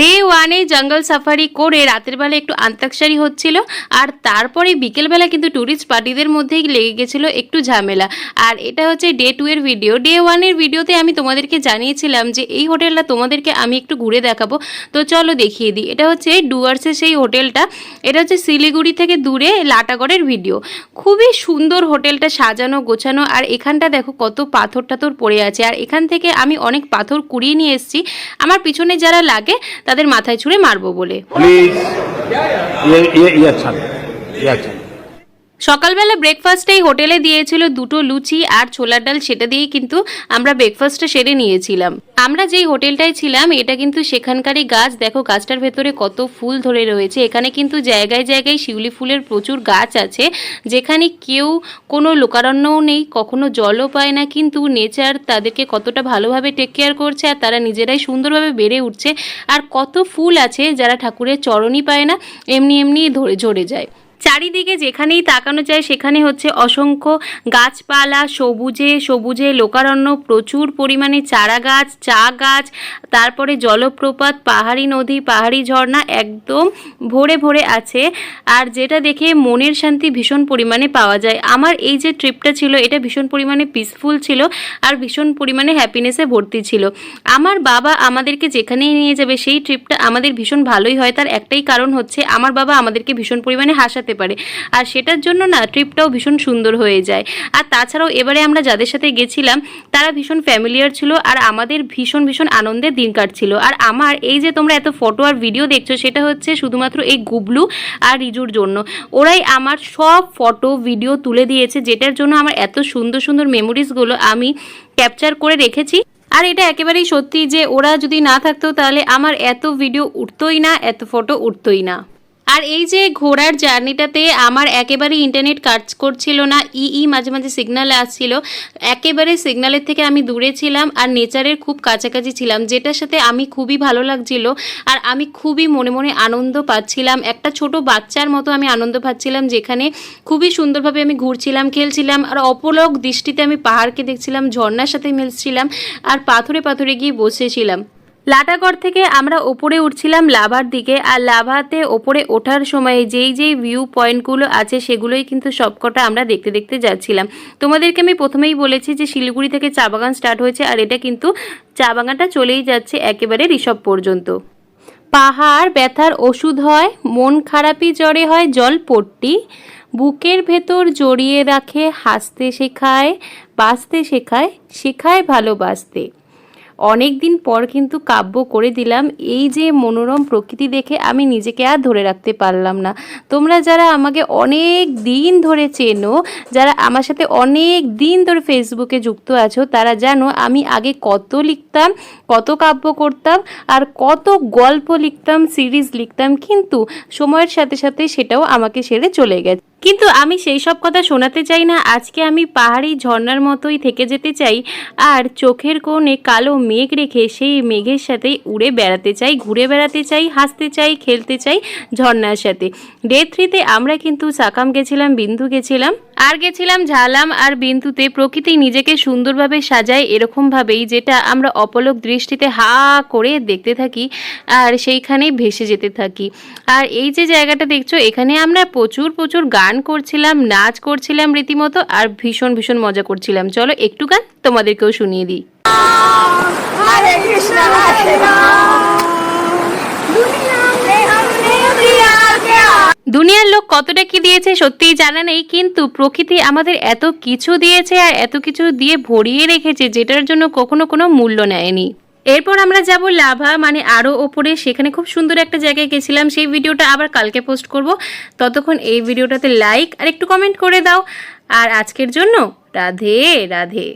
Day ওয়ানে জঙ্গল safari করে রাতের বেলা একটু আন্তাক্ষরী হচ্ছিল, আর তারপরে বিকেলবেলা কিন্তু ট্যুরিস্ট পার্টিদের মধ্যেই লেগে গেছিল একটু ঝামেলা। আর এটা হচ্ছে ডে টু এর ভিডিও ডে ওয়ানের ভিডিওতে আমি তোমাদেরকে জানিয়েছিলাম যে এই হোটেলটা তোমাদেরকে আমি একটু ঘুরে দেখাবো। তো চলো দেখিয়ে দিই। এটা হচ্ছে ডুয়ার্সের সেই হোটেলটা এটা হচ্ছে শিলিগুড়ি থেকে দূরে লাটাগড়ের ভিডিও খুবই সুন্দর হোটেলটা সাজানো, গোছানো, আর এখানটা দেখো কত পাথর টাথর পড়ে আছে। আর এখান থেকে আমি অনেক পাথর কুড়িয়ে নিয়ে এসেছি। আমার পিছনে যারা লাগে তাদের মাথায় ছুঁড়ে মারবো বলে। সকালবেলা ব্রেকফাস্টেই হোটেলে দিয়েছিল দুটো লুচি আর ছোলার ডাল, সেটা দিয়েই কিন্তু আমরা ব্রেকফাস্টটা সেরে নিয়েছিলাম। আমরা যেই হোটেলটায় ছিলাম, এটা কিন্তু সেখানকারই গাছ। দেখো, গাছটার ভেতরে কত ফুল ধরে রয়েছে। এখানে কিন্তু জায়গায় জায়গায় শিউলি ফুলের প্রচুর গাছ আছে, যেখানে কেউ কোনো লোকারণ্যও নেই, কখনো জলও পায় না, কিন্তু নেচার তাদেরকে কতটা ভালোভাবে টেক কেয়ার করছে আর তারা নিজেরাই সুন্দরভাবে বেড়ে উঠছে। আর কত ফুল আছে যারা ঠাকুরের চরণই পায় না, এমনি এমনি ধরে ঝরে যায়। চারিদিকে যেখানেই তাকানো যায় সেখানে হচ্ছে অসংখ্য গাছপালা, সবুজে সবুজে লোকারণ্য, প্রচুর পরিমাণে চারা গাছ চা গাছ তারপরে জলপ্রপাত, পাহাড়ি নদী, পাহাড়ি ঝর্ণা একদম ভরে ভরে আছে। আর যেটা দেখে মনের শান্তি ভীষণ পরিমাণে পাওয়া যায়। আমার এই যে ট্রিপটা ছিল, এটা ভীষণ পরিমাণে পিসফুল ছিল আর ভীষণ পরিমাণে হ্যাপিনেসে ভর্তি ছিল। আমার বাবা আমাদেরকে যেখানেই নিয়ে যাবে, সেই ট্রিপটা আমাদের ভীষণ ভালোই হয়। তার একটাই কারণ হচ্ছে, আমার বাবা আমাদেরকে ভীষণ পরিমাণে হাসাতে পারে। আর সেটার জন্য না, ট্রিপটাও ভীষণ সুন্দর হয়ে যায়। আর তাছাড়াও এবারে আমরা যাদের সাথে গেছিলাম, তারা ভীষণ ফ্যামিলিয়ার ছিল। আর আমাদের ভীষণ ভীষণ আনন্দে দিন কাটছিল আর আমার এই যে তোমরা এত ফটো আর ভিডিও দেখছ, সেটা হচ্ছে শুধুমাত্র এই গুবলু আর রিজুর জন্য। ওরাই আমার সব ফটো ভিডিও তুলে দিয়েছে, যেটার জন্য আমার এত সুন্দর সুন্দর মেমোরিজগুলো আমি ক্যাপচার করে রেখেছি। আর এটা একেবারেই সত্যি যে ওরা যদি না থাকতো, তাহলে আমার এত ভিডিও উঠতোই না, এত ফটো উঠতোই না। আর এই যে ঘোড়ার জার্নিটাতে আমার একেবারেই ইন্টারনেট কাজ করছিল না ই ই মাঝে মাঝে সিগন্যাল আসছিল। একেবারে সিগন্যালের থেকে আমি দূরে ছিলাম আর নেচারের খুব কাছাকাছি ছিলাম, যেটার সাথে আমি খুবই ভালো লাগছিল আর আমি খুবই মনে মনে আনন্দ পাচ্ছিলাম। একটা ছোট বাচ্চার মতো আমি আনন্দ পাচ্ছিলাম, যেখানে খুবই সুন্দরভাবে আমি ঘুরছিলাম, খেলছিলাম আর অপলক দৃষ্টিতে আমি পাহাড়কে দেখছিলাম ঝর্নার সাথে মিলছিলাম আর পাথরে পাথরে গিয়ে বসেছিলাম। লাটাগড় থেকে আমরা ওপরে উঠছিলাম লাভার দিকে, আর লাভাতে ওপরে ওঠার সময় যেই যেই ভিউ পয়েন্টগুলো আছে সেগুলোই কিন্তু সবকটা আমরা দেখতে দেখতে যাচ্ছিলাম। তোমাদেরকে আমি প্রথমেই বলেছি যে শিলিগুড়ি থেকে চা বাগান স্টার্ট হয়েছে, আর এটা কিন্তু চা বাগানটা চলেই যাচ্ছে একেবারে ঋষভ পর্যন্ত। পাহাড় ব্যথার ওষুধ হয়, মন খারাপই জ্বরে হয় জল পট্টি বুকের ভেতর জড়িয়ে রাখে, হাসতে শেখায়, বাঁচতে শেখায় শেখায় ভালোবাসতে। অনেক দিন পর কিন্তু কাব্য করে দিলাম। এই যে মনোরম প্রকৃতি দেখে আমি নিজেকে আর ধরে রাখতে পারলাম না। তোমরা যারা আমাকে অনেক দিন ধরে চেনো, যারা আমার সাথে অনেক দিন ধরে ফেসবুকে যুক্ত আছো, তারা জানো আমি আগে কত লিখতাম, কত কাব্য করতাম আর কত গল্প লিখতাম, সিরিজ লিখতাম, কিন্তু সময়ের সাথে সাথে সেটাও আমাকে সেরে চলে গেছে। কিন্তু আমি সেই সব কথা শোনাতে চাই না। আজকে আমি পাহাড়ি ঝর্নার মতোই থেকে যেতে চাই আর চোখের কোণে কালো মেঘ রেখে সেই মেঘের সাথে উড়ে বেড়াতে চাই, ঘুরে বেড়াতে চাই, হাসতে চাই, খেলতে চাই ঝর্নার সাথে। ডে থ্রিতে আমরা কিন্তু সাকাম গেছিলাম, বিন্দু গেছিলাম। আর গেছিলাম ঝালাম আর বিন্দুতে প্রকৃতি নিজেকে সুন্দরভাবে সাজায় এরকমভাবেই, যেটা আমরা অপলক দৃষ্টিতে হা করে দেখতে থাকি আর সেইখানেই ভেসে যেতে থাকি। আর এই যে জায়গাটা দেখছ, এখানে আমরা প্রচুর প্রচুর গান করছিলাম, নাচ করছিলাম রীতিমতো আর ভীষণ ভীষণ মজা করছিলাম। চলো একটু গান তোমাদেরকেও শুনিয়ে দিই। কৃষ্ণ দুনিয়ার লোক কতটা কি দিয়েছে সত্যিই জানা নেই, কিন্তু প্রকৃতি আমাদের এত কিছু দিয়েছে আর এত কিছু দিয়ে ভরিয়ে রেখেছে যেটার জন্য কখনো কোনো মূল্য নেয়নি। এরপর আমরা যাব লাভা মানে আরও ওপরে, সেখানে খুব সুন্দর একটা জায়গায় গেছিলাম। সেই ভিডিওটা আবার কালকে পোস্ট করব। ততক্ষণ এই ভিডিওটাতে লাইক আর একটু কমেন্ট করে দাও। আর আজকের জন্য রাধে রাধে।